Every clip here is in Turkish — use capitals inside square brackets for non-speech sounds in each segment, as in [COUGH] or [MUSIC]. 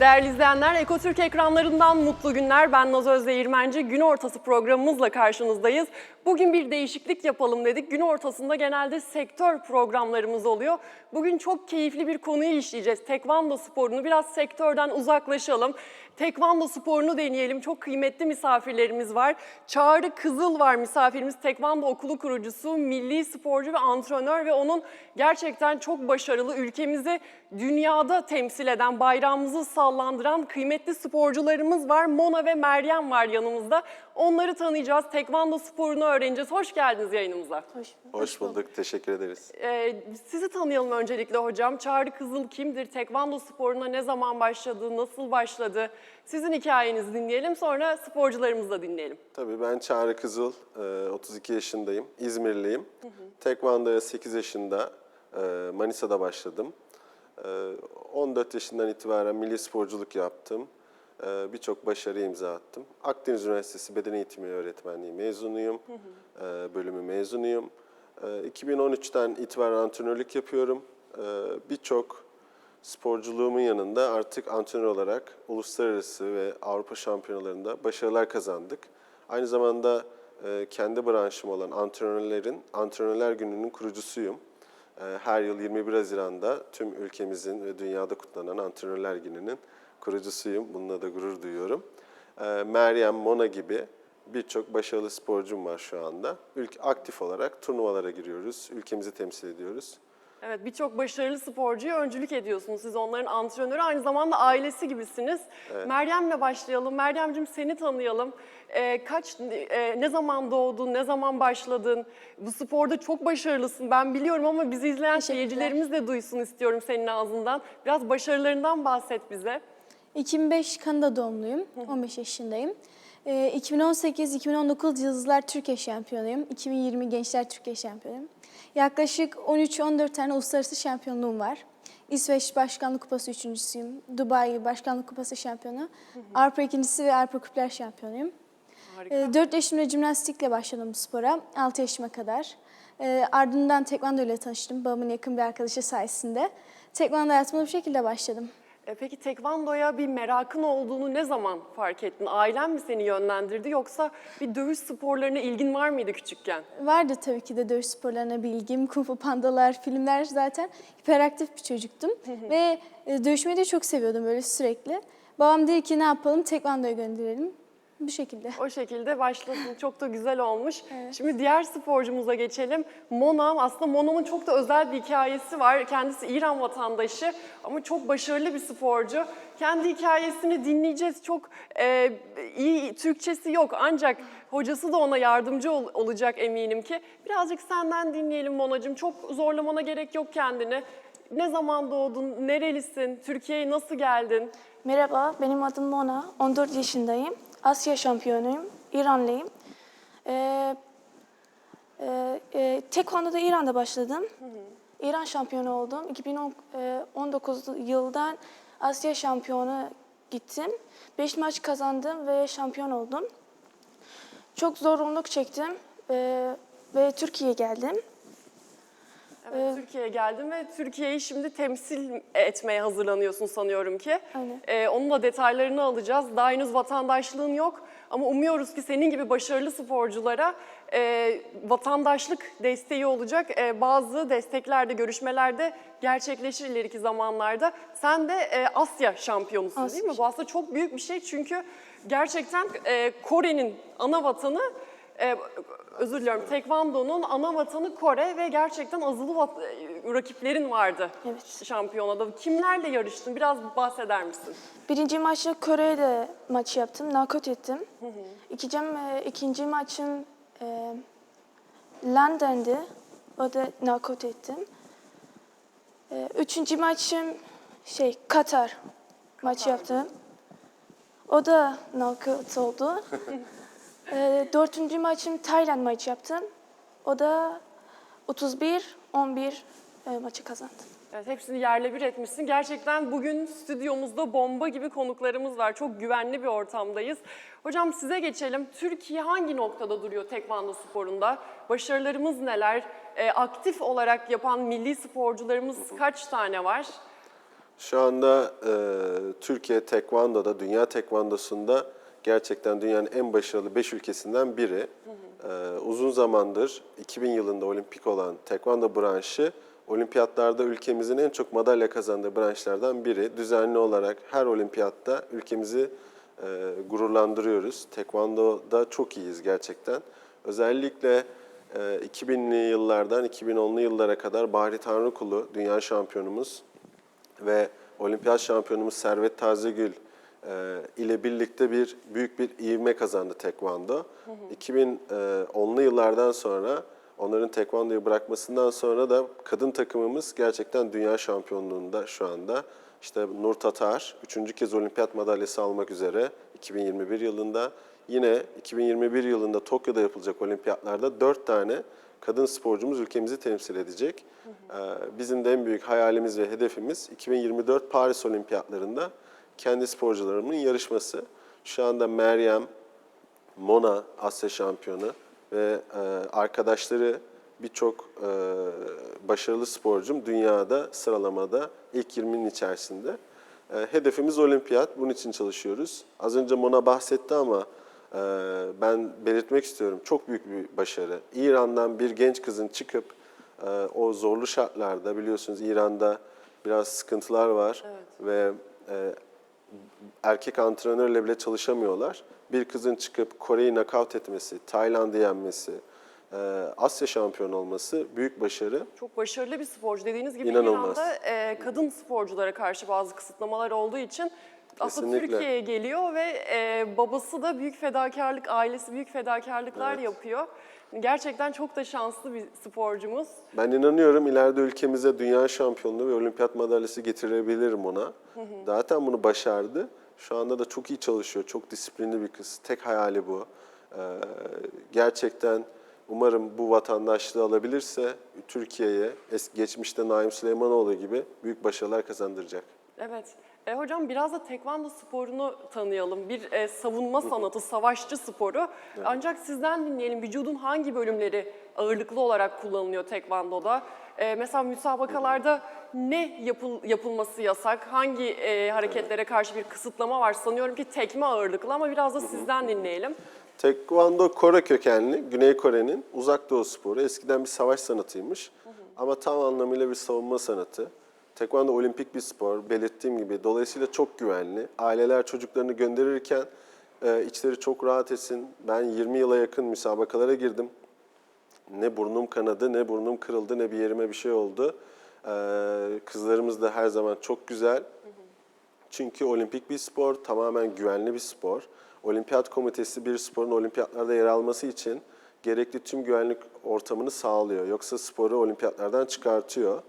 Değerli izleyenler, Ekotürk ekranlarından mutlu günler. Ben Naz Özdeğirmenci. Gün ortası programımızla karşınızdayız. Bugün bir değişiklik yapalım dedik. Gün ortasında genelde sektör programlarımız oluyor. Bugün çok keyifli bir konuyu işleyeceğiz. Tekvando sporunu biraz sektörden uzaklaşalım. Tekvando sporunu deneyelim. Çok kıymetli misafirlerimiz var. Çağrı Kızıl var misafirimiz. Tekvando okulu kurucusu, milli sporcu ve antrenör ve onun gerçekten çok başarılı ülkemizi dünyada temsil eden, bayrağımızı sallandıran kıymetli sporcularımız var. Mona ve Meryem var yanımızda. Onları tanıyacağız. Tekvando sporunu öğreneceğiz. Hoş geldiniz yayınımıza. Hoş Hoş bulduk, teşekkür ederiz. Ee, sizi tanıyalım öncelikle hocam. Çağrı Kızıl kimdir? Tekvando sporuna ne zaman başladı? Nasıl başladı? Sizin hikayenizi dinleyelim. Sonra sporcularımızı da dinleyelim. Tabii ben Çağrı Kızıl, e, 32 yaşındayım, İzmirliyim. Tekvando'ya 8 yaşında e, Manisa'da başladım. E, 14 yaşından itibaren milli sporculuk yaptım. E, Birçok başarı imza attım. Akdeniz Üniversitesi Beden Eğitimi Öğretmenliği mezunuyum, E, bölümü mezunuyum. E, 2013'ten itibaren antrenörlük yapıyorum. Birçok sporculuğumun yanında artık antrenör olarak uluslararası ve Avrupa şampiyonalarında başarılar kazandık. Aynı zamanda e, kendi branşım olan antrenörlerin Antrenörler Günü'nün kurucusuyum. E, Her yıl 21 Haziran'da tüm ülkemizin ve dünyada kutlanan Antrenörler Günü'nün kurucusuyum. Bununla da gurur duyuyorum. E, Meryem, Mona gibi birçok başarılı sporcum var şu anda. Ülke aktif olarak turnuvalara giriyoruz, ülkemizi temsil ediyoruz. Evet birçok başarılı sporcuya öncülük ediyorsunuz. Siz onların antrenörü aynı zamanda ailesi gibisiniz. Meryem'le başlayalım. Meryem'cim seni tanıyalım. Ee, kaç, e, ne zaman doğdun, ne zaman başladın? Bu sporda çok başarılısın ben biliyorum ama bizi izleyen seyircilerimiz de duysun istiyorum senin ağzından. Biraz başarılarından bahset bize. 2005 Kanada doğumluyum. 15 yaşındayım. Ee, 2018-2019 Yıldızlar Türkiye şampiyonuyum. 2020 Gençler Türkiye şampiyonuyum. Yaklaşık 13-14 tane uluslararası şampiyonluğum var. İsveç Başkanlık Kupası üçüncüsüyüm. Dubai Başkanlık Kupası şampiyonu. Avrupa ikincisi ve Avrupa Küpler şampiyonuyum. Harika. Ee, 4 yaşımda jimnastikle başladım bu spora. 6 yaşıma kadar. Ee, ardından tekvando ile tanıştım. Babamın yakın bir arkadaşı sayesinde. Tekvando hayatıma bu şekilde başladım. E, Peki tekvandoya bir merakın olduğunu ne zaman fark ettin? Ailen mi seni yönlendirdi yoksa bir dövüş sporlarına ilgin var mıydı küçükken? Vardı tabii ki de dövüş sporlarına bilgim, kung fu pandalar, filmler zaten hiperaktif bir çocuktum. Ve e, dövüşmeyi de çok seviyordum böyle sürekli. Babam dedi ki ne yapalım tekvandoya gönderelim. Bu şekilde. O şekilde başladın. Çok da güzel olmuş. Şimdi diğer sporcumuza geçelim. Mona, aslında Mona'nın çok da özel bir hikayesi var. Kendisi İran vatandaşı ama çok başarılı bir sporcu. Kendi hikayesini dinleyeceğiz. Çok e, iyi Türkçesi yok ancak hocası da ona yardımcı ol- olacak eminim ki. Birazcık senden dinleyelim Mona'cığım. Çok zorlamana gerek yok kendini. Ne zaman doğdun, nerelisin, Türkiye'ye nasıl geldin? Merhaba, benim adım Mona. 14 yaşındayım. Asya şampiyonuyum. İranlıyım. Ee, e, e, Tekvando'da İran'da başladım. İran şampiyonu oldum. 2019 yıldan Asya şampiyonu gittim. 5 maç kazandım ve şampiyon oldum. Çok zorunluluk çektim ee, ve Türkiye'ye geldim. Evet, Türkiye'ye geldin ve Türkiye'yi şimdi temsil etmeye hazırlanıyorsun sanıyorum ki. Aynen. Ee, onun da detaylarını alacağız. Daha henüz vatandaşlığın yok ama umuyoruz ki senin gibi başarılı sporculara e, vatandaşlık desteği olacak. E, bazı desteklerde, görüşmelerde gerçekleşir ileriki zamanlarda. Sen de e, Asya şampiyonusun değil mi? Bu aslında çok büyük bir şey çünkü gerçekten e, Kore'nin ana vatanı ee, özür diliyorum. Tekvando'nun ana vatanı Kore ve gerçekten azılı e, rakiplerin vardı Evet. şampiyonada. Kimlerle yarıştın? Biraz bahseder misin? Birinci maçta Kore'de maç yaptım, knockout ettim. İkinci, e, ikinci maçım e, London'dı, o da knockout ettim. E, üçüncü maçım şey Katar maç yaptım. O da knockout oldu. [LAUGHS] e, dördüncü maçım Tayland maçı yaptım. O da 31-11 e, maçı kazandım. Evet, hepsini yerle bir etmişsin. Gerçekten bugün stüdyomuzda bomba gibi konuklarımız var. Çok güvenli bir ortamdayız. Hocam size geçelim. Türkiye hangi noktada duruyor tekvando sporunda? Başarılarımız neler? Ee, aktif olarak yapan milli sporcularımız kaç tane var? Şu anda e, Türkiye Tekvando'da, Dünya Tekvandosu'nda gerçekten dünyanın en başarılı 5 ülkesinden biri. E, uzun zamandır 2000 yılında olimpik olan Tekvando branşı olimpiyatlarda ülkemizin en çok madalya kazandığı branşlardan biri. Düzenli olarak her olimpiyatta ülkemizi e, gururlandırıyoruz. Tekvando'da çok iyiyiz gerçekten. Özellikle e, 2000'li yıllardan 2010'lu yıllara kadar Bahri Tanrıkulu dünya şampiyonumuz ve olimpiyat şampiyonumuz Servet Tazegül e, ile birlikte bir büyük bir ivme kazandı tekvando. 2010'lu yıllardan sonra onların tekvandoyu bırakmasından sonra da kadın takımımız gerçekten dünya şampiyonluğunda şu anda. İşte Nur Tatar üçüncü kez olimpiyat madalyası almak üzere 2021 yılında. Yine 2021 yılında Tokyo'da yapılacak olimpiyatlarda dört tane kadın sporcumuz ülkemizi temsil edecek. Ee, Bizim de en büyük hayalimiz ve hedefimiz 2024 Paris Olimpiyatlarında kendi sporcularımın yarışması. Şu anda Meryem, Mona Asya şampiyonu ve e, arkadaşları birçok e, başarılı sporcum dünyada sıralamada ilk 20'nin içerisinde. E, hedefimiz olimpiyat. Bunun için çalışıyoruz. Az önce Mona bahsetti ama e, ben belirtmek istiyorum. Çok büyük bir başarı. İran'dan bir genç kızın çıkıp e, o zorlu şartlarda biliyorsunuz İran'da biraz sıkıntılar var ve e, erkek antrenörle bile çalışamıyorlar. Bir kızın çıkıp Kore'yi nakavt etmesi, Tayland'ı yenmesi, e, Asya şampiyonu olması büyük başarı. Çok başarılı bir sporcu. Dediğiniz gibi İnanılmaz. İran'da e, kadın sporculara karşı bazı kısıtlamalar olduğu için aslında. Türkiye'ye geliyor ve e, babası da büyük fedakarlık, ailesi büyük fedakarlıklar Evet. yapıyor. Gerçekten çok da şanslı bir sporcumuz. Ben inanıyorum ileride ülkemize dünya şampiyonluğu ve olimpiyat madalyası getirebilirim ona. Zaten bunu başardı. Şu anda da çok iyi çalışıyor. Çok disiplinli bir kız. Tek hayali bu. Ee, gerçekten umarım bu vatandaşlığı alabilirse Türkiye'ye geçmişte Naim Süleymanoğlu gibi büyük başarılar kazandıracak. Evet. E, hocam biraz da tekvando sporunu tanıyalım. Bir e, savunma sanatı, savaşçı sporu. Ancak sizden dinleyelim. Vücudun hangi bölümleri ağırlıklı olarak kullanılıyor tekvandoda? E, mesela müsabakalarda ne yapıl, yapılması yasak? Hangi e, hareketlere karşı bir kısıtlama var? Sanıyorum ki tekme ağırlıklı ama biraz da sizden dinleyelim. Tekvando Kore kökenli, Güney Kore'nin uzak doğu sporu. Eskiden bir savaş sanatıymış ama tam anlamıyla bir savunma sanatı. Tekvando olimpik bir spor, belirttiğim gibi. Dolayısıyla çok güvenli. Aileler çocuklarını gönderirken e, içleri çok rahat etsin. Ben 20 yıla yakın müsabakalara girdim. Ne burnum kanadı, ne burnum kırıldı, ne bir yerime bir şey oldu. E, kızlarımız da her zaman çok güzel. Çünkü olimpik bir spor, tamamen güvenli bir spor. Olimpiyat komitesi bir sporun olimpiyatlarda yer alması için gerekli tüm güvenlik ortamını sağlıyor. Yoksa sporu olimpiyatlardan çıkartıyor.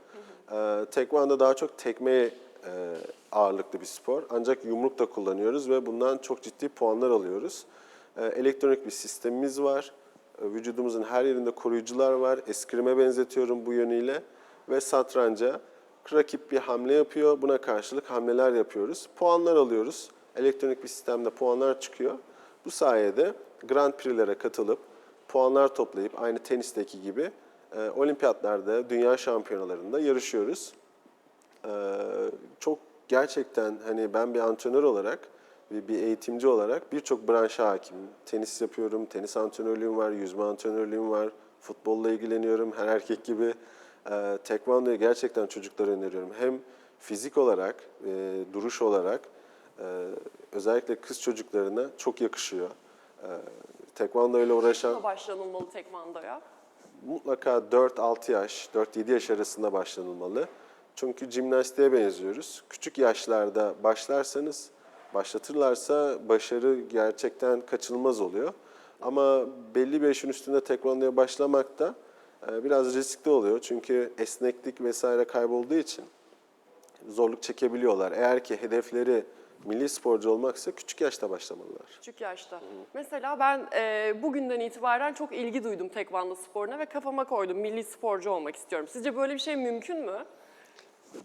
Ee, tekvando daha çok tekmeye e, ağırlıklı bir spor. Ancak yumruk da kullanıyoruz ve bundan çok ciddi puanlar alıyoruz. Ee, elektronik bir sistemimiz var. Ee, Vücudumuzun her yerinde koruyucular var. Eskrime benzetiyorum bu yönüyle. Ve satranca rakip bir hamle yapıyor. Buna karşılık hamleler yapıyoruz. Puanlar alıyoruz. Elektronik bir sistemde puanlar çıkıyor. Bu sayede Grand Prix'lere katılıp puanlar toplayıp aynı tenisteki gibi e, olimpiyatlarda, dünya şampiyonalarında yarışıyoruz. Ee, çok gerçekten hani ben bir antrenör olarak bir, bir eğitimci olarak birçok branşa hakimim. Tenis yapıyorum, tenis antrenörlüğüm var, yüzme antrenörlüğüm var, futbolla ilgileniyorum her erkek gibi. Ee, tekvandoyu gerçekten çocuklara öneriyorum. Hem fizik olarak, e, duruş olarak e, özellikle kız çocuklarına çok yakışıyor. Ee, tekvando ile uğraşan Nasıl başlanılmalı tekvandoya? Mutlaka 4-6 yaş, 4-7 yaş arasında başlanılmalı. Çünkü jimnastiğe benziyoruz. Küçük yaşlarda başlarsanız, başlatırlarsa başarı gerçekten kaçınılmaz oluyor. Ama belli bir yaşın üstünde tekvandoya başlamak da e, biraz riskli oluyor. Çünkü esneklik vesaire kaybolduğu için zorluk çekebiliyorlar. Eğer ki hedefleri milli sporcu olmaksa küçük yaşta başlamalılar. Küçük yaşta. Mesela ben e, bugünden itibaren çok ilgi duydum tekvando sporuna ve kafama koydum milli sporcu olmak istiyorum. Sizce böyle bir şey mümkün mü?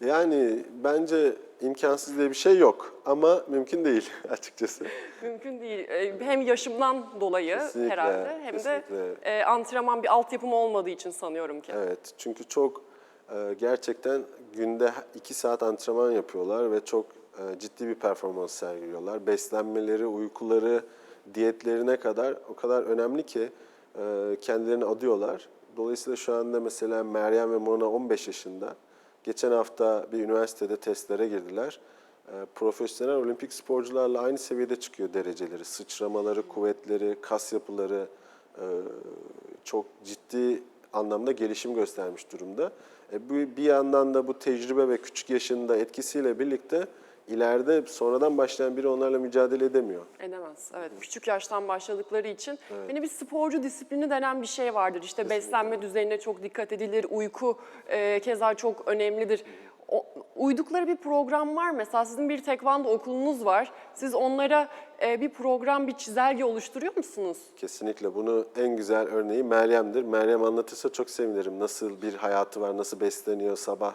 Yani bence imkansız diye bir şey yok ama mümkün değil [LAUGHS] açıkçası. Mümkün değil. E, Hem yaşımdan dolayı Kesinlikle, herhalde hem de kesinlikle. e, antrenman bir altyapım olmadığı için sanıyorum ki. Evet çünkü çok e, gerçekten günde 2 saat antrenman yapıyorlar ve çok ciddi bir performans sergiliyorlar. Beslenmeleri, uykuları, diyetlerine kadar o kadar önemli ki e, kendilerini adıyorlar. Dolayısıyla şu anda mesela Meryem ve Mona 15 yaşında. Geçen hafta bir üniversitede testlere girdiler. E, Profesyonel olimpik sporcularla aynı seviyede çıkıyor dereceleri. Sıçramaları, kuvvetleri, kas yapıları e, çok ciddi anlamda gelişim göstermiş durumda. E, bir yandan da bu tecrübe ve küçük yaşında etkisiyle birlikte ileride sonradan başlayan biri onlarla mücadele edemiyor. Edemez. Evet. Küçük yaştan başladıkları için. Hani bir sporcu disiplini denen bir şey vardır. İşte beslenme düzenine çok dikkat edilir. Uyku e, keza çok önemlidir. O, uydukları bir program var. Mesela sizin bir tekvando okulunuz var. Siz onlara e, bir program, bir çizelge oluşturuyor musunuz? Kesinlikle bunu en güzel örneği Meryem'dir. Meryem anlatırsa çok sevinirim. Nasıl bir hayatı var, nasıl besleniyor, sabah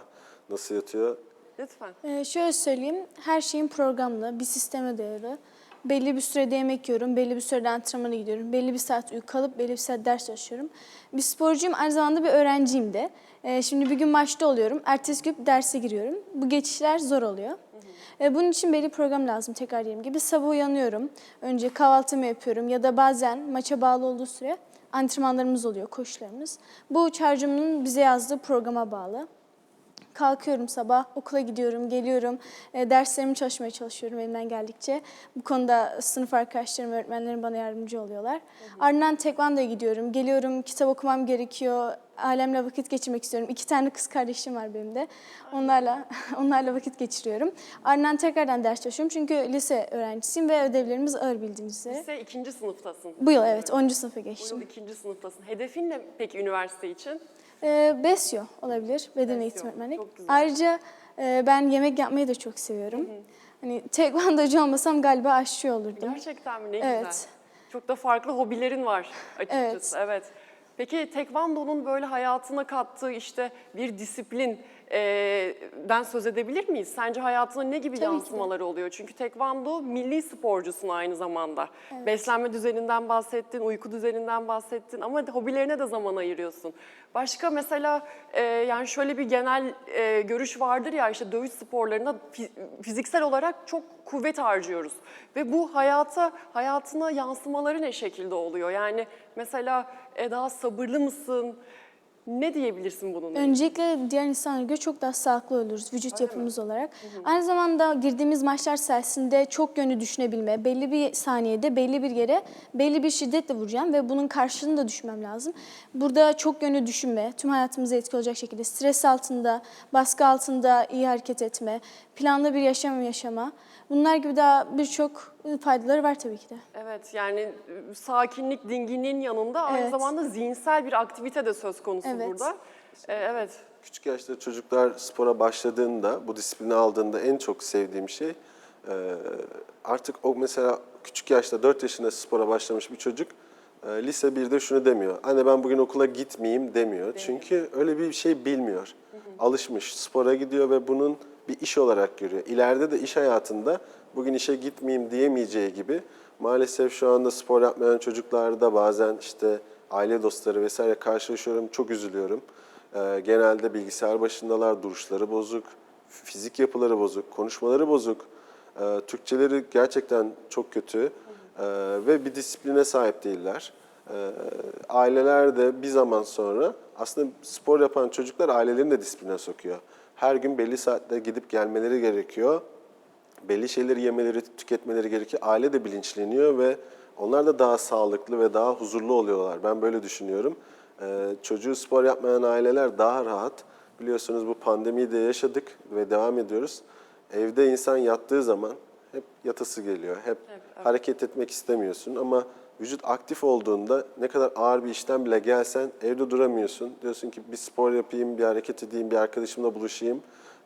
nasıl yatıyor. Lütfen. Ee, şöyle söyleyeyim, her şeyin programlı, bir sisteme dayalı. Belli bir sürede yemek yiyorum, belli bir sürede antrenmana gidiyorum, belli bir saat uyku kalıp belli bir saat ders çalışıyorum. Bir sporcuyum, aynı zamanda bir öğrenciyim de. Ee, şimdi bir gün maçta oluyorum, ertesi gün derse giriyorum. Bu geçişler zor oluyor. Ee, bunun için belli program lazım tekrar dediğim gibi. Sabah uyanıyorum, önce kahvaltımı yapıyorum ya da bazen maça bağlı olduğu süre antrenmanlarımız oluyor, koşularımız. Bu charge'ımın bize yazdığı programa bağlı. Kalkıyorum sabah, okula gidiyorum, geliyorum. E, derslerimi çalışmaya çalışıyorum elimden geldikçe. Bu konuda sınıf arkadaşlarım, öğretmenlerim bana yardımcı oluyorlar. Ardından tekvandoya gidiyorum. Geliyorum, kitap okumam gerekiyor. Ailemle vakit geçirmek istiyorum. İki tane kız kardeşim var benim de. Onlarla [LAUGHS] onlarla vakit geçiriyorum. Ardından tekrardan ders çalışıyorum. Çünkü lise öğrencisiyim ve ödevlerimiz ağır bildiğiniz üzere. Lise ikinci sınıftasın. Bu yıl evet 10. sınıfa Bu yıl geçtim. ikinci sınıftasın. Hedefin ne peki üniversite için? Ee, Besyo olabilir, beden Besyo, eğitimi öğretmenlik. Ayrıca e, ben yemek yapmayı da çok seviyorum. Hani tekvandocu olmasam galiba aşçı olurdum. Gerçekten mi? Ne Evet. güzel. Çok da farklı hobilerin var açıkçası. Evet. Peki tekvandonun böyle hayatına kattığı işte bir disiplin e, den söz edebilir miyiz? Sence hayatına ne gibi Tabii ki yansımaları oluyor? Çünkü tekvando milli sporcusun aynı zamanda. Beslenme düzeninden bahsettin, uyku düzeninden bahsettin ama hobilerine de zaman ayırıyorsun. Başka mesela e, yani şöyle bir genel e, görüş vardır ya işte dövüş sporlarında fi- fiziksel olarak çok kuvvet harcıyoruz. Ve bu hayata, hayatına yansımaları ne şekilde oluyor? Yani mesela e, daha sabırlı mısın? Ne diyebilirsin bunun? Öncelikle diğer insanlara göre çok daha sağlıklı oluruz vücut yapımız olarak. Aynı zamanda girdiğimiz maçlar sayesinde çok yönlü düşünebilme, belli bir saniyede belli bir yere belli bir şiddetle vuracağım ve bunun karşılığını da düşünmem lazım. Burada çok yönlü düşünme, tüm hayatımıza etki olacak şekilde stres altında, baskı altında iyi hareket etme, planlı bir yaşam yaşama. Bunlar gibi daha birçok faydaları var tabii ki de. Evet yani sakinlik, dinginliğin yanında aynı Evet. zamanda zihinsel bir aktivite de söz konusu Evet. burada. E, evet. Küçük yaşta çocuklar spora başladığında, bu disiplini aldığında en çok sevdiğim şey e, artık o mesela küçük yaşta 4 yaşında spora başlamış bir çocuk e, lise 1'de şunu demiyor. Anne ben bugün okula gitmeyeyim demiyor. Çünkü öyle bir şey bilmiyor. Alışmış, spora gidiyor ve bunun bir iş olarak görüyor. İleride de iş hayatında bugün işe gitmeyeyim diyemeyeceği gibi maalesef şu anda spor yapmayan çocuklarda bazen işte aile dostları vesaire karşılaşıyorum. Çok üzülüyorum. Ee, genelde bilgisayar başındalar, duruşları bozuk, fizik yapıları bozuk, konuşmaları bozuk. Ee, Türkçeleri gerçekten çok kötü ee, ve bir disipline sahip değiller. Ee, aileler de bir zaman sonra aslında spor yapan çocuklar ailelerini de disipline sokuyor. Her gün belli saatte gidip gelmeleri gerekiyor belli şeyleri yemeleri, tüketmeleri gerekiyor. Aile de bilinçleniyor ve onlar da daha sağlıklı ve daha huzurlu oluyorlar. Ben böyle düşünüyorum. Ee, çocuğu spor yapmayan aileler daha rahat. Biliyorsunuz bu pandemiyi de yaşadık ve devam ediyoruz. Evde insan yattığı zaman hep yatası geliyor. Hep hareket etmek istemiyorsun ama vücut aktif olduğunda ne kadar ağır bir işten bile gelsen evde duramıyorsun. Diyorsun ki bir spor yapayım, bir hareket edeyim, bir arkadaşımla buluşayım.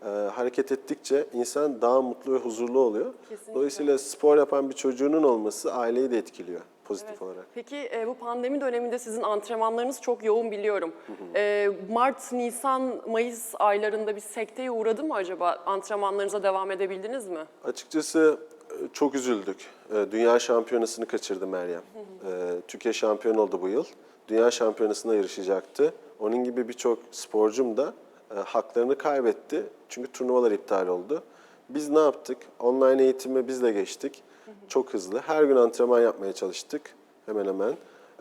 Ee, hareket ettikçe insan daha mutlu ve huzurlu oluyor. Kesinlikle. Dolayısıyla spor yapan bir çocuğunun olması aileyi de etkiliyor pozitif Evet. olarak. Peki e, bu pandemi döneminde sizin antrenmanlarınız çok yoğun biliyorum. E, Mart, Nisan, Mayıs aylarında bir sekteye uğradı mı acaba? Antrenmanlarınıza devam edebildiniz mi? Açıkçası e, çok üzüldük. E, Dünya şampiyonasını kaçırdı Meryem. E, Türkiye şampiyon oldu bu yıl. Dünya şampiyonasında yarışacaktı. Onun gibi birçok sporcum da e, haklarını kaybetti. Çünkü turnuvalar iptal oldu. Biz ne yaptık? Online eğitime biz de geçtik. Çok hızlı. Her gün antrenman yapmaya çalıştık hemen hemen.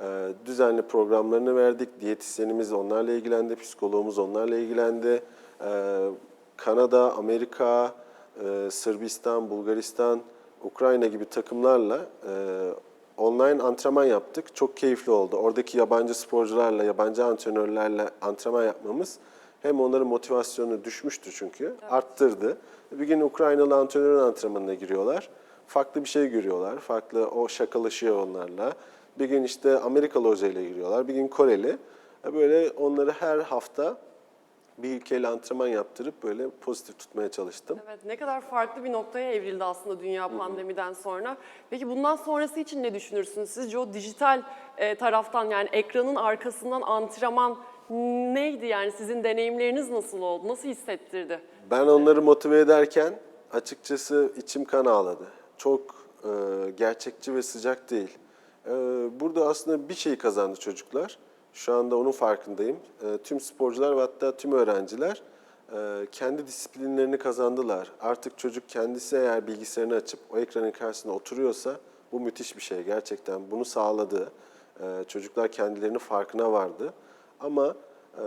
E, düzenli programlarını verdik. Diyetisyenimiz onlarla ilgilendi, psikologumuz onlarla ilgilendi. E, Kanada, Amerika, Sırbistan, Bulgaristan, Ukrayna gibi takımlarla online antrenman yaptık. Çok keyifli oldu. Oradaki yabancı sporcularla, yabancı antrenörlerle antrenman yapmamız hem onların motivasyonu düşmüştü çünkü, arttırdı. Bir gün Ukraynalı antrenörün antrenmanına giriyorlar. Farklı bir şey görüyorlar. Farklı o şakalaşıyor onlarla. Bir gün işte Amerikalı hocayla giriyorlar. Bir gün Koreli. E, Böyle onları her hafta bir ülkeyle antrenman yaptırıp böyle pozitif tutmaya çalıştım. Evet, ne kadar farklı bir noktaya evrildi aslında dünya pandemiden sonra. Peki bundan sonrası için ne düşünürsünüz? Sizce o dijital e, taraftan yani ekranın arkasından antrenman neydi yani sizin deneyimleriniz nasıl oldu? Nasıl hissettirdi? Ben onları motive ederken açıkçası içim kan ağladı. Çok e, gerçekçi ve sıcak değil. E, burada aslında bir şey kazandı çocuklar. Şu anda onun farkındayım. E, tüm sporcular ve hatta tüm öğrenciler e, kendi disiplinlerini kazandılar. Artık çocuk kendisi eğer bilgisayarını açıp o ekranın karşısında oturuyorsa bu müthiş bir şey gerçekten. Bunu sağladı. E, çocuklar kendilerinin farkına vardı. Ama ee,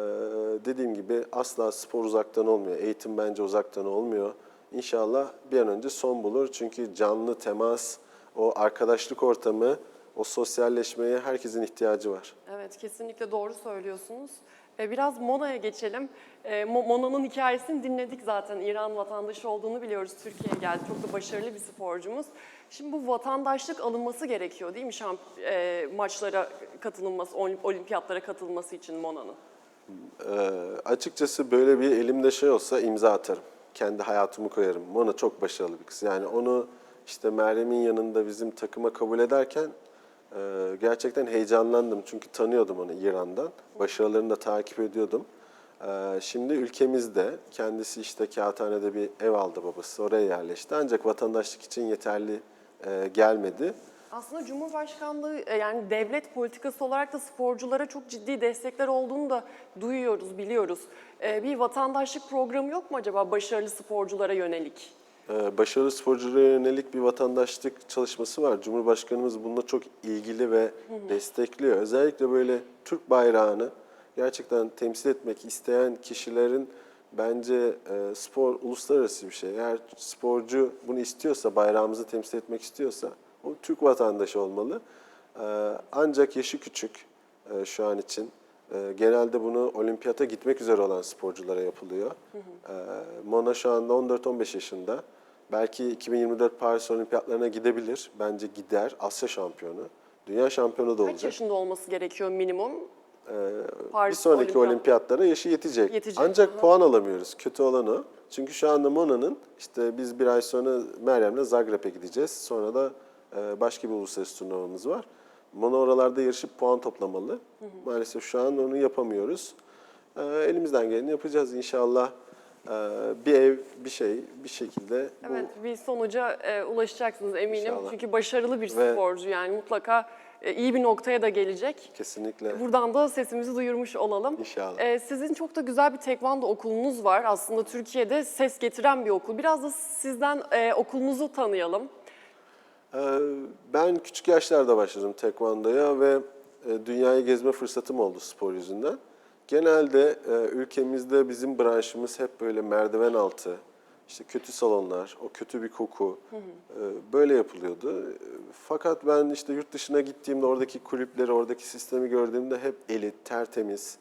dediğim gibi asla spor uzaktan olmuyor. Eğitim bence uzaktan olmuyor. İnşallah bir an önce son bulur. Çünkü canlı temas, o arkadaşlık ortamı, o sosyalleşmeye herkesin ihtiyacı var. Evet, kesinlikle doğru söylüyorsunuz. E, Biraz Mona'ya geçelim. E, Mo- Mona'nın hikayesini dinledik zaten. İran vatandaşı olduğunu biliyoruz. Türkiye'ye geldi. Çok da başarılı bir sporcumuz. Şimdi bu vatandaşlık alınması gerekiyor değil mi şamp e, maçlara katılınması, olim- olimpiyatlara katılması için Mona'nın? Ee, açıkçası böyle bir elimde şey olsa imza atarım. Kendi hayatımı koyarım. Mona çok başarılı bir kız. Yani onu işte Meryem'in yanında bizim takıma kabul ederken e, gerçekten heyecanlandım. Çünkü tanıyordum onu İran'dan. Başarılarını da takip ediyordum. Ee, şimdi ülkemizde kendisi işte kağıthanede bir ev aldı babası. Oraya yerleşti. Ancak vatandaşlık için yeterli e, gelmedi. Aslında Cumhurbaşkanlığı e, yani devlet politikası olarak da sporculara çok ciddi destekler olduğunu da duyuyoruz, biliyoruz. E, Bir vatandaşlık programı yok mu acaba başarılı sporculara yönelik? Ee, başarılı sporculara yönelik bir vatandaşlık çalışması var. Cumhurbaşkanımız bununla çok ilgili ve destekliyor. Özellikle böyle Türk bayrağını gerçekten temsil etmek isteyen kişilerin bence e, spor uluslararası bir şey. Eğer sporcu bunu istiyorsa, bayrağımızı temsil etmek istiyorsa o Türk vatandaşı olmalı. Ee, Ancak yaşı küçük e, şu an için. E, Genelde bunu olimpiyata gitmek üzere olan sporculara yapılıyor. E, Mona şu anda 14-15 yaşında. Belki 2024 Paris Olimpiyatlarına gidebilir. Bence gider. Asya şampiyonu. Dünya şampiyonu da Kaç olacak. yaşında olması gerekiyor minimum? Bir Paris sonraki Olimpiyat- olimpiyatlara yaşı yetecek. Yetecek, Ancak hı hı. puan alamıyoruz. Kötü olan o. Çünkü şu anda Mona'nın işte biz bir ay sonra Meryem'le Zagreb'e gideceğiz. Sonra da e, başka bir uluslararası turnuvamız var. Mona oralarda yarışıp puan toplamalı. Maalesef şu an onu yapamıyoruz. E, Elimizden geleni yapacağız inşallah. E, Bir ev, bir şey, bir şekilde bu Evet, bir sonuca e, ulaşacaksınız eminim. İnşallah. Çünkü başarılı bir Ve- sporcu yani mutlaka iyi bir noktaya da gelecek. kesinlikle Buradan da sesimizi duyurmuş olalım. İnşallah. Ee, sizin çok da güzel bir tekvando okulunuz var. Aslında Türkiye'de ses getiren bir okul. Biraz da sizden e, okulunuzu tanıyalım. Ee, Ben küçük yaşlarda başladım tekvandoya ve e, dünyayı gezme fırsatım oldu spor yüzünden. Genelde e, ülkemizde bizim branşımız hep böyle merdiven altı, işte kötü salonlar, o kötü bir koku e, böyle yapılıyordu. E, Fakat ben işte yurt dışına gittiğimde oradaki kulüpleri, oradaki sistemi gördüğümde hep elit, tertemiz,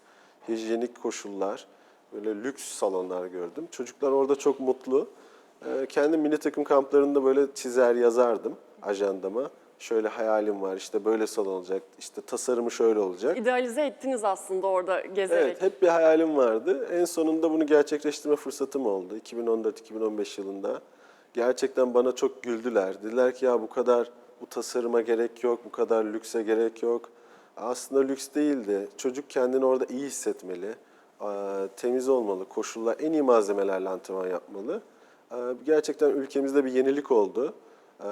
hijyenik koşullar, böyle lüks salonlar gördüm. Çocuklar orada çok mutlu. Ee, Kendi milli takım kamplarında böyle çizer yazardım ajandama. Şöyle hayalim var, işte böyle salon olacak, işte tasarımı şöyle olacak. İdealize ettiniz aslında orada gezerek. Evet, hep bir hayalim vardı. En sonunda bunu gerçekleştirme fırsatım oldu 2014-2015 yılında. Gerçekten bana çok güldüler. Dediler ki ya bu kadar bu tasarıma gerek yok, bu kadar lükse gerek yok. Aslında lüks değildi. Çocuk kendini orada iyi hissetmeli, temiz olmalı, koşullar en iyi malzemelerle antrenman yapmalı. Gerçekten ülkemizde bir yenilik oldu. Eee,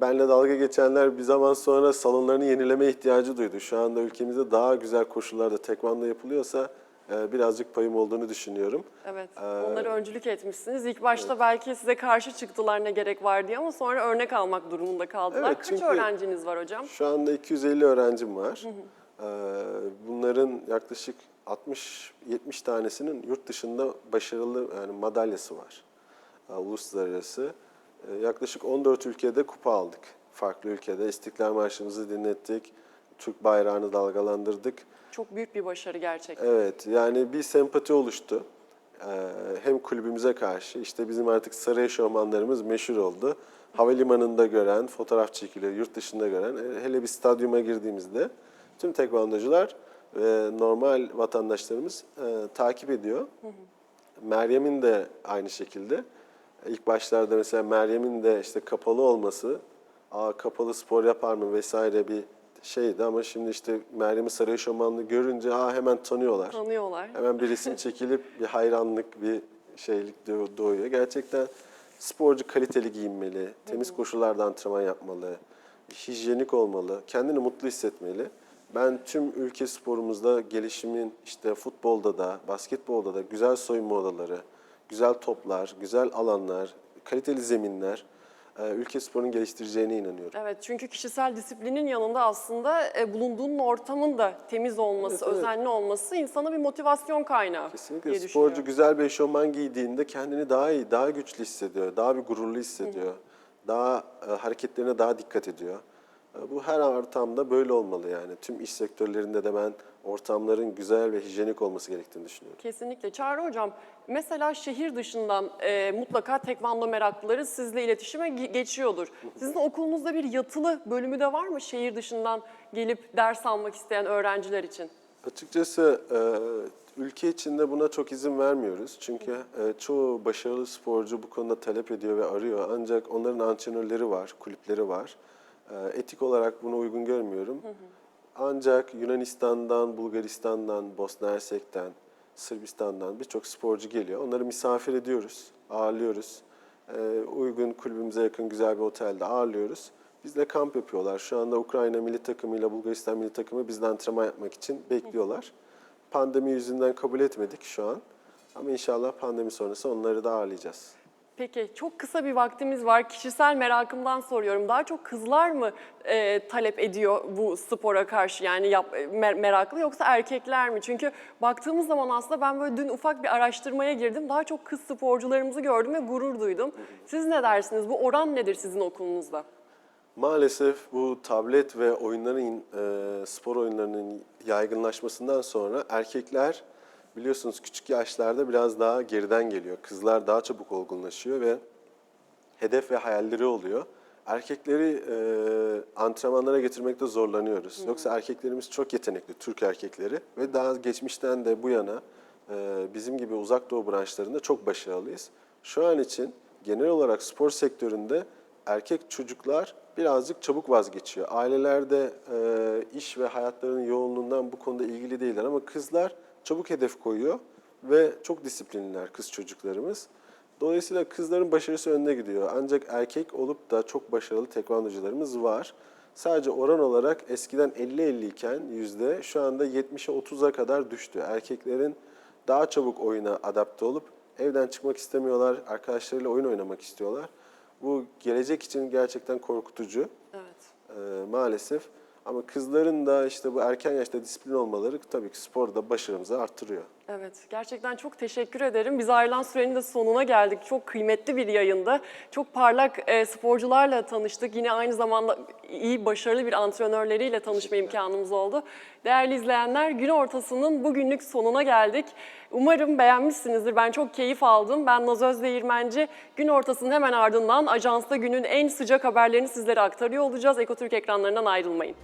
Benle dalga geçenler bir zaman sonra salonlarını yenileme ihtiyacı duydu. Şu anda ülkemizde daha güzel koşullarda tekvando yapılıyorsa e, birazcık payım olduğunu düşünüyorum. Evet, Ee, onlara öncülük etmişsiniz. İlk başta belki size karşı çıktılar ne gerek var diye ama sonra örnek almak durumunda kaldılar. Evet, Kaç öğrenciniz var hocam? Şu anda 250 öğrencim var. Ee, bunların yaklaşık 60-70 tanesinin yurt dışında başarılı yani madalyası var. Ee, uluslararası. Ee, yaklaşık 14 ülkede kupa aldık. Farklı ülkede. İstiklal Marşımızı dinlettik. Türk bayrağını dalgalandırdık. Çok büyük bir başarı gerçekten. Evet, yani bir sempati oluştu. Ee, hem kulübümüze karşı, işte bizim artık sarı eşofmanlarımız meşhur oldu. Havalimanında gören, fotoğraf çekiliyor, yurt dışında gören, e, hele bir stadyuma girdiğimizde tüm tekvandocular ve normal vatandaşlarımız e, takip ediyor. Meryem'in de aynı şekilde. İlk başlarda mesela Meryem'in de işte kapalı olması, aa kapalı spor yapar mı vesaire bir şeydi ama şimdi işte Meryem'i sarı eşofmanlı görünce aa hemen tanıyorlar. Tanıyorlar. Hemen bir resim [LAUGHS] çekilip bir hayranlık, bir şeylik doğ- doğuyor. Gerçekten sporcu kaliteli giyinmeli, temiz koşullarda antrenman yapmalı, hijyenik olmalı, kendini mutlu hissetmeli. Ben tüm ülke sporumuzda gelişimin işte futbolda da, basketbolda da güzel soyunma odaları, güzel toplar, güzel alanlar, kaliteli zeminler e, ülke sporunu geliştireceğine inanıyorum. Evet çünkü kişisel disiplinin yanında aslında e, bulunduğun ortamın da temiz olması, Evet, evet. özenli olması insana bir motivasyon kaynağı Kesinlikle diye sporcu güzel bir eşofman giydiğinde kendini daha iyi, daha güçlü hissediyor, daha bir gururlu hissediyor. Daha e, hareketlerine daha dikkat ediyor. Bu her ortamda böyle olmalı yani. Tüm iş sektörlerinde de ben ortamların güzel ve hijyenik olması gerektiğini düşünüyorum. Kesinlikle. Çağrı Hocam, mesela şehir dışından e, mutlaka tekvando meraklıları sizle iletişime ge- geçiyordur. Sizin okulunuzda bir yatılı bölümü de var mı şehir dışından gelip ders almak isteyen öğrenciler için? Açıkçası e, ülke içinde buna çok izin vermiyoruz. Çünkü e, çoğu başarılı sporcu bu konuda talep ediyor ve arıyor. Ancak onların antrenörleri var, kulüpleri var. E, etik olarak bunu uygun görmüyorum. Ancak Yunanistan'dan, Bulgaristan'dan, Bosna Hersek'ten, Sırbistan'dan birçok sporcu geliyor. Onları misafir ediyoruz, ağırlıyoruz. E, uygun kulübümüze yakın güzel bir otelde ağırlıyoruz. Bizle kamp yapıyorlar. Şu anda Ukrayna milli takımıyla Bulgaristan milli takımı bizden antrenman yapmak için bekliyorlar. Pandemi yüzünden kabul etmedik şu an. Ama inşallah pandemi sonrası onları da ağırlayacağız. Peki çok kısa bir vaktimiz var. Kişisel merakımdan soruyorum. Daha çok kızlar mı e, talep ediyor bu spora karşı yani yap, e, mer- meraklı yoksa erkekler mi? Çünkü baktığımız zaman aslında ben böyle dün ufak bir araştırmaya girdim. Daha çok kız sporcularımızı gördüm ve gurur duydum. Siz ne dersiniz? Bu oran nedir sizin okulunuzda? Maalesef bu tablet ve oyunların, e, spor oyunlarının yaygınlaşmasından sonra erkekler biliyorsunuz küçük yaşlarda biraz daha geriden geliyor. Kızlar daha çabuk olgunlaşıyor ve hedef ve hayalleri oluyor. Erkekleri e, antrenmanlara getirmekte zorlanıyoruz. Yoksa erkeklerimiz çok yetenekli, Türk erkekleri ve daha geçmişten de bu yana e, bizim gibi uzak doğu branşlarında çok başarılıyız. Şu an için genel olarak spor sektöründe erkek çocuklar birazcık çabuk vazgeçiyor. Ailelerde e, iş ve hayatlarının yoğunluğundan bu konuda ilgili değiller ama kızlar çabuk hedef koyuyor ve çok disiplinliler kız çocuklarımız. Dolayısıyla kızların başarısı önde gidiyor. Ancak erkek olup da çok başarılı tekvandocularımız var. Sadece oran olarak eskiden 50-50 iken yüzde şu anda 70'e 30'a kadar düştü. Erkeklerin daha çabuk oyuna adapte olup evden çıkmak istemiyorlar, arkadaşlarıyla oyun oynamak istiyorlar. Bu gelecek için gerçekten korkutucu Evet. e, maalesef. Ama kızların da işte bu erken yaşta disiplin olmaları tabii ki sporda başarımızı arttırıyor. Evet, gerçekten çok teşekkür ederim. Biz ayrılan sürenin de sonuna geldik. Çok kıymetli bir yayında. Çok parlak e, sporcularla tanıştık. Yine aynı zamanda iyi, başarılı bir antrenörleriyle tanışma imkanımız oldu. Değerli izleyenler, gün ortasının bugünlük sonuna geldik. Umarım beğenmişsinizdir. Ben çok keyif aldım. Ben Naz Özdeğirmenci. Gün ortasının hemen ardından Ajans'ta günün en sıcak haberlerini sizlere aktarıyor olacağız. Ekotürk ekranlarından ayrılmayın.